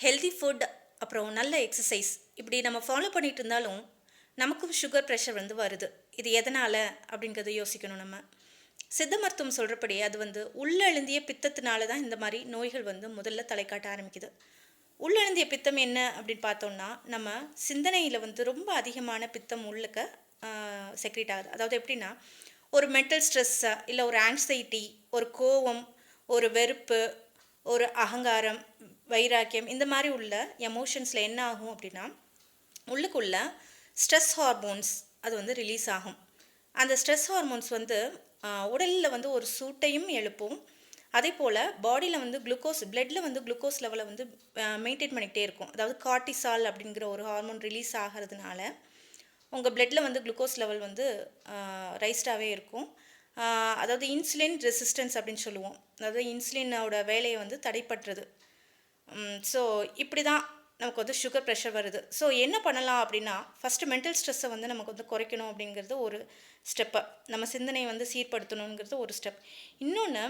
Healthy food அப்புறம் நல்ல exercise இப்படி நம்ம ஃபாலோ பண்ணிட்டு இருந்தாலும் நமக்கும் சுகர் ப்ரெஷர் வந்து வருது. இது எதனால் அப்படிங்கிறத யோசிக்கணும் நம்ம. சித்த மருத்துவம் சொல்கிறபடி அது வந்து உள்ளெழுந்திய பித்தத்தினால தான் இந்த மாதிரி நோய்கள் வந்து முதல்ல தலை காட்ட ஆரம்பிக்குது. உள்ளெழுந்திய பித்தம் என்ன அப்படின்னு பார்த்தோம்னா நம்ம சிந்தனையில் வந்து ரொம்ப அதிகமான பித்தம் உள்ளுக்க செக்ரேட் ஆகுது. அதாவது எப்படின்னா ஒரு மென்டல் ஸ்ட்ரெஸ்ஸை இல்லை ஒரு ஆங்ஸைட்டி ஒரு கோவம் ஒரு வெறுப்பு ஒரு அகங்காரம் வைராக்கியம் இந்த மாதிரி உள்ள எமோஷன்ஸில் என்ன ஆகும் அப்படின்னா உள்ளுக்குள்ள ஸ்ட்ரெஸ் ஹார்மோன்ஸ் அது வந்து ரிலீஸ் ஆகும். அந்த ஸ்ட்ரெஸ் ஹார்மோன்ஸ் வந்து உடலில் வந்து ஒரு சூட்டையும் எழுப்பும். அதே போல் பாடியில் வந்து குளுக்கோஸ் பிளட்டில் வந்து குளுக்கோஸ் லெவலை வந்து மெயின்டைன் பண்ணிக்கிட்டே இருக்கும். அதாவது கார்டிசால் அப்படிங்கிற ஒரு ஹார்மோன் ரிலீஸ் ஆகிறதுனால உங்கள் பிளட்டில் வந்து குளுக்கோஸ் லெவல் வந்து ரைஸ்டாகவே இருக்கும். அதாவது இன்சுலின் ரெசிஸ்டன்ஸ் அப்படின்னு சொல்லுவோம். அதாவது இன்சுலினோட வேலையை வந்து தடைப்பட்டுறது. ஸோ இப்படி தான் நமக்கு வந்து சுகர் ப்ரெஷர் வருது. ஸோ என்ன பண்ணலாம் அப்படின்னா ஃபஸ்ட்டு மென்டல் ஸ்ட்ரெஸ்ஸை வந்து நமக்கு வந்து குறைக்கணும் அப்படிங்கிறது ஒரு ஸ்டெப்பை நம்ம சிந்தனையை வந்து சீர்படுத்தணுங்கிறது ஒரு ஸ்டெப் இன்னொன்று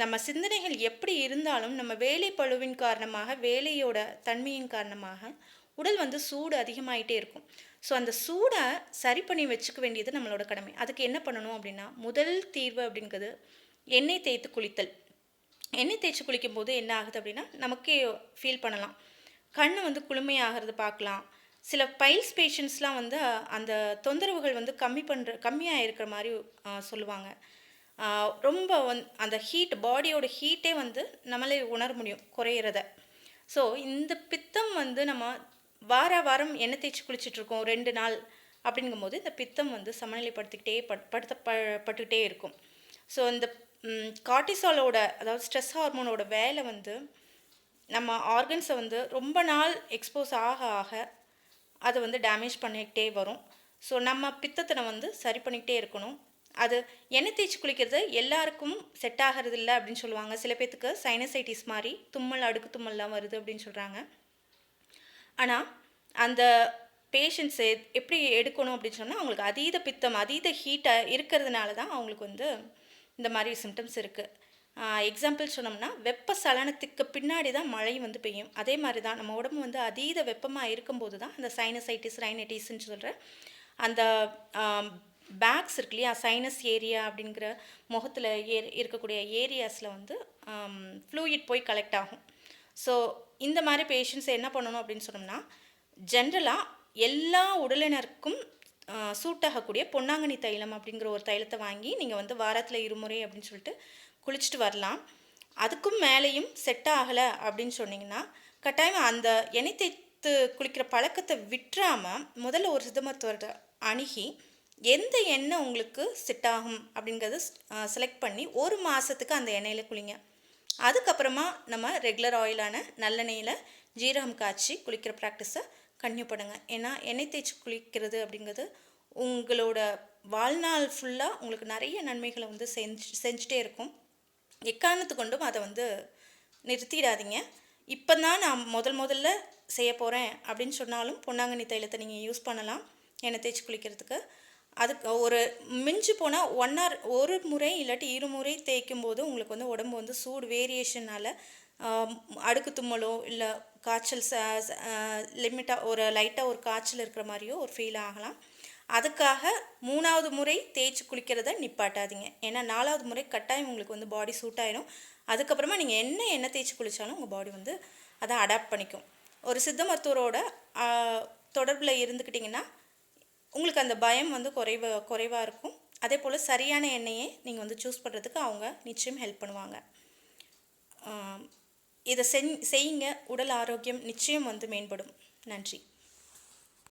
நம்ம சிந்தனைகள் எப்படி இருந்தாலும் நம்ம வேலை பழுவின் காரணமாக வேலையோட தன்மையின் காரணமாக உடல் வந்து சூடு அதிகமாகிட்டே இருக்கும். ஸோ அந்த சூடை சரி பண்ணி வச்சுக்க வேண்டியது நம்மளோட கடமை. அதுக்கு என்ன பண்ணணும் அப்படின்னா முதல் தீர்வு அப்படிங்கிறது எண்ணெய் தேய்த்து குளித்தல். எண்ணெய் தேய்ச்சி குளிக்கும் போது என்ன ஆகுது அப்படின்னா நமக்கே ஃபீல் பண்ணலாம். கண் வந்து குளுமையாகிறது பார்க்கலாம். சில பைல்ஸ் பேஷண்ட்ஸ்லாம் வந்து அந்த தொந்தரவுகள் வந்து கம்மி பண்ணுற கம்மியாக இருக்கிற மாதிரி சொல்லுவாங்க. ரொம்ப வந் அந்த ஹீட் பாடியோட ஹீட்டே வந்து நம்மளே உணர முடியும் குறையிறத. ஸோ இந்த பித்தம் வந்து நம்ம வார வாரம் எண்ணெய் தேய்ச்சி குளிச்சிட்ருக்கோம் ரெண்டு நாள் அப்படிங்கும்போது இந்த பித்தம் வந்து சமநிலைப்படுத்திக்கிட்டே பட் படுத்த பட்டுக்கிட்டே இருக்கும். ஸோ இந்த கார்டிசாலோட அதாவது ஸ்ட்ரெஸ் ஹார்மோனோட வேலை வந்து நம்ம ஆர்கன்ஸை வந்து ரொம்ப நாள் எக்ஸ்போஸ் ஆக ஆக அதை வந்து டேமேஜ் பண்ணிக்கிட்டே வரும். ஸோ நம்ம பித்தத்தனை வந்து சரி பண்ணிக்கிட்டே இருக்கணும். அது எண்ணெய் தேய்ச்சி குளிக்கிறது எல்லாருக்கும் செட் ஆகிறது இல்லை அப்படின்னு சொல்லுவாங்க. சில பேர்த்துக்கு சைனசைட்டிஸ் மாதிரி தும்மல் அடுக்கு தும்மல்லாம் வருது அப்படின்னு சொல்கிறாங்க ஆனால் அந்த பேஷண்ட்ஸ் எப்படி எடுக்கணும் அப்படின்னு சொன்னால் அவங்களுக்கு அதீத பித்தம் அதீத ஹீட்டாக இருக்கிறதுனால தான் அவங்களுக்கு வந்து இந்த மாதிரி சிம்டம்ஸ் இருக்குது எக்ஸாம்பிள் சொன்னோம்னா வெப்ப சலனத்துக்கு பின்னாடி தான் மழை வந்து பெய்யும். அதே மாதிரி தான் நம்ம உடம்பு வந்து அதீத வெப்பமாக இருக்கும்போது தான் அந்த சைனசைட்டிஸ் ரைனைட்டிஸ்ன்னு சொல்கிற அந்த பேக்ஸ் இருக்கு இல்லையா? சைனஸ் ஏரியா அப்படிங்கிற முகத்தில் ஏ இருக்கக்கூடிய ஏரியாஸில் வந்து ஃப்ளூயிட் போய் கலெக்ட் ஆகும். ஸோ இந்த மாதிரி பேஷண்ட்ஸ் என்ன பண்ணணும் அப்படின்னு சொன்னோம்னா ஜென்ரலாக எல்லா உடலினருக்கும் சூட்டாகக்கூடிய பொன்னாங்கனி தைலம் அப்படிங்கிற ஒரு தைலத்தை வாங்கி நீங்கள் வந்து வாரத்தில் இருமுறை அப்படின்னு சொல்லிட்டு குளிச்சுட்டு வரலாம். அதுக்கும் மேலேயும் செட் ஆகலை அப்படின்னு சொன்னிங்கன்னா கட்டாயம் அந்த எண்ணெய் தேய்த்து குளிக்கிற பழக்கத்தை விட்டுறாமல் முதல்ல ஒரு சித்த மருத்துவர்கிட்ட அணுகி எந்த எண்ணெய் உங்களுக்கு செட் ஆகும் அப்படிங்கிறத செலக்ட் பண்ணி ஒரு மாதத்துக்கு அந்த எண்ணெயில் குளிங்க. அதுக்கப்புறமா நம்ம ரெகுலர் ஆயிலான நல்லெண்ணெயில் ஜீரகம் காய்ச்சி குளிக்கிற ப்ராக்டிஸை கன்டினியூ பண்ணுங்கள் ஏன்னா எண்ணெய் தேய்ச்சி குளிக்கிறது அப்படிங்கிறது உங்களோட வாழ்நாள் ஃபுல்லாக உங்களுக்கு நிறைய நன்மைகளை வந்து செஞ்சு செஞ்சுட்டே இருக்கும். எக்காரணத்து கொண்டும் அதை வந்து நிறுத்திடாதீங்க. இப்போ தான் நான் முதல் முதல்ல செய்ய போகிறேன் அப்படின்னு சொன்னாலும் பொன்னாங்கண்ணி தைலத்தை நீங்கள் யூஸ் பண்ணலாம் எண்ணெய் தேய்ச்சி குளிக்கிறதுக்கு. அதுக்கு ஒரு மிஞ்சு போனால் ஒன் ஆர் ஒரு முறை இல்லாட்டி இருமுறை தேய்க்கும் போது உங்களுக்கு வந்து உடம்பு வந்து சூடு வேரியேஷனால் அடுக்கு தும்மலோ இல்லை காய்ச்சல் ச லிமிட்டாக ஒரு லைட்டாக ஒரு காய்ச்சல் இருக்கிற மாதிரியோ ஒரு ஃபீல் ஆகலாம். அதுக்காக மூணாவது முறை தேய்ச்சி குளிக்கிறத நிப்பாட்டாதீங்க. ஏன்னா நாலாவது முறை கட்டாயம் உங்களுக்கு வந்து பாடி சூட் ஆயிடும் அதுக்கப்புறமா நீங்கள் என்ன எண்ணெய் தேய்ச்சி குளித்தாலும் உங்கள் பாடி வந்து அதை அடாப்ட் பண்ணிக்கும். ஒரு சித்த மருத்துவரோட தொடர்பில் இருந்துக்கிட்டிங்கன்னா உங்களுக்கு அந்த பயம் வந்து குறைவ குறைவாக இருக்கும். அதே போல் சரியான எண்ணெயை நீங்கள் வந்து சூஸ் பண்ணுறதுக்கு அவங்க நிச்சயம் ஹெல்ப் பண்ணுவாங்க. இதை செய் செய்யுங்க. உடல் ஆரோக்கியம் நிச்சயம் வந்து மேம்படும். நன்றி.